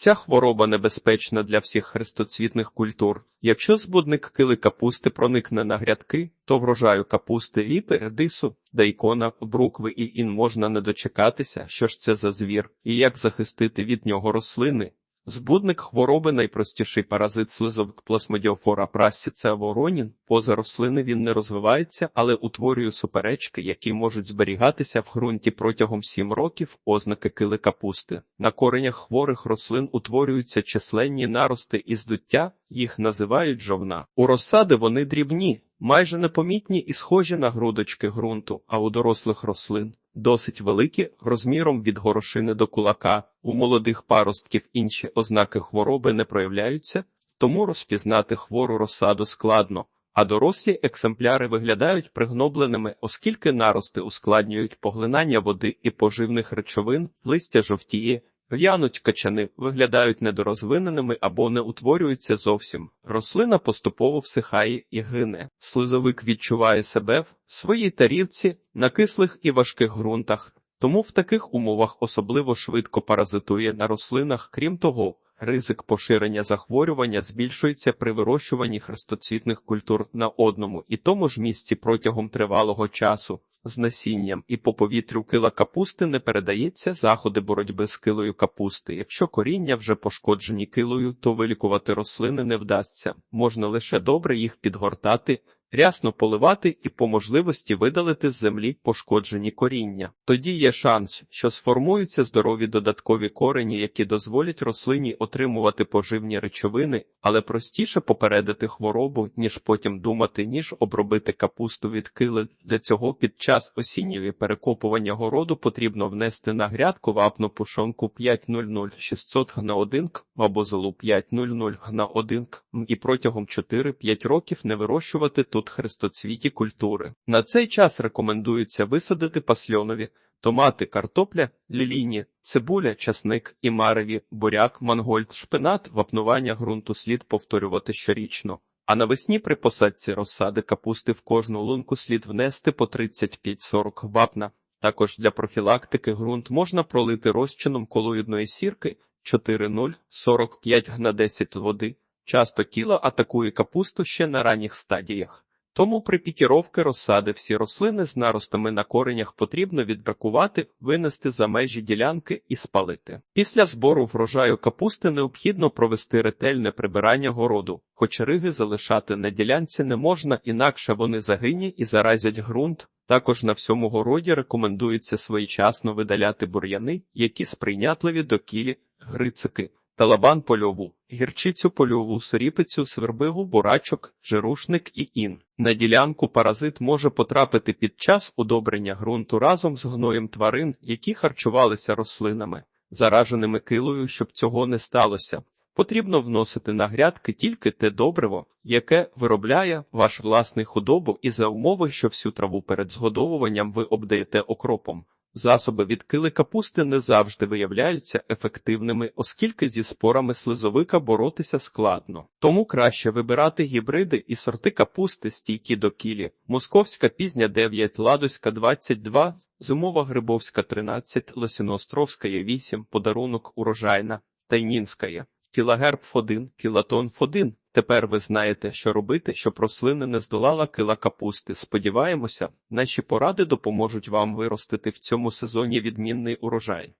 Ця хвороба небезпечна для всіх хрестоцвітних культур. Якщо збудник кили капусти проникне на грядки, то врожаю капусти, ліпи, редису, дайкона, брукви і ін можна не дочекатися, що ж це за звір, і як захистити від нього рослини. Збудник хвороби найпростіший паразит слизовик плазмодіофора прасіцеа воронін. Поза рослини він не розвивається, але утворює суперечки, які можуть зберігатися в ґрунті протягом 7 років, ознаки кили капусти. На коренях хворих рослин утворюються численні нарости і здуття, їх називають жовна. У розсади вони дрібні, майже непомітні і схожі на грудочки ґрунту, а у дорослих рослин досить великі, розміром від горошини до кулака. У молодих паростків інші ознаки хвороби не проявляються, тому розпізнати хвору розсаду складно, а дорослі екземпляри виглядають пригнобленими, оскільки нарости ускладнюють поглинання води і поживних речовин, листя жовтіє, в'януть качани, виглядають недорозвиненими або не утворюються зовсім. Рослина поступово всихає і гине. Слизовик відчуває себе в своїй тарілці на кислих і важких ґрунтах. Тому в таких умовах особливо швидко паразитує на рослинах. Крім того, ризик поширення захворювання збільшується при вирощуванні хрестоцвітних культур на одному і тому ж місці протягом тривалого часу. З насінням і по повітрю кила капусти не передається заходи боротьби з килою капусти. Якщо коріння вже пошкоджені килою, то вилікувати рослини не вдасться. Можна лише добре їх підгортати, рясно поливати і по можливості видалити з землі пошкоджені коріння. Тоді є шанс, що сформуються здорові додаткові корені, які дозволять рослині отримувати поживні речовини, але простіше попередити хворобу, ніж потім думати, ніж обробити капусту від кили. Для цього під час осінньої перекопування городу потрібно внести на грядку вапну пушонку 500 600 г на 1 або золу 500 г на 1 і протягом 4-5 років не вирощувати тут хрестоцвіті культури. На цей час рекомендується висадити пасльонові, томати, картопля, лілійні, цибуля, часник і мареві, буряк, мангольд, шпинат, вапнування ґрунту слід повторювати щорічно. А навесні при посадці розсади капусти в кожну лунку слід внести по 35-40 вапна. Також для профілактики ґрунт можна пролити розчином колоїдної сірки 4,0-45 г на 10 води. Часто тіло атакує капусту ще на ранніх стадіях. Тому при пікіровки розсади всі рослини з наростами на коренях потрібно відбракувати, винести за межі ділянки і спалити. Після збору врожаю капусти необхідно провести ретельне прибирання городу, хоч риги залишати на ділянці не можна, інакше вони загині і заразять ґрунт. Також на всьому городі рекомендується своєчасно видаляти бур'яни, які сприйнятливі до кілі, грицики. Талабан польову, гірчицю польову, соріпицю, свербигу, бурачок, жирушник і ін. На ділянку паразит може потрапити під час удобрення ґрунту разом з гноєм тварин, які харчувалися рослинами, зараженими килою, щоб цього не сталося. Потрібно вносити на грядки тільки те добриво, яке виробляє ваш власний худобу, і за умови, що всю траву перед згодовуванням ви обдаєте окропом. Засоби від кили капусти не завжди виявляються ефективними, оскільки зі спорами слизовика боротися складно. Тому краще вибирати гібриди і сорти капусти стійкі до кілі. Московська пізня 9, Ладоська 22, Зимова Грибовська 13, Лосіноостровська 8, Подарунок урожайна, Тайнінська. Кілагерб 1, кілатон 1. Тепер ви знаєте, що робити, щоб рослина не здолала кила капусти. Сподіваємося, наші поради допоможуть вам виростити в цьому сезоні відмінний урожай.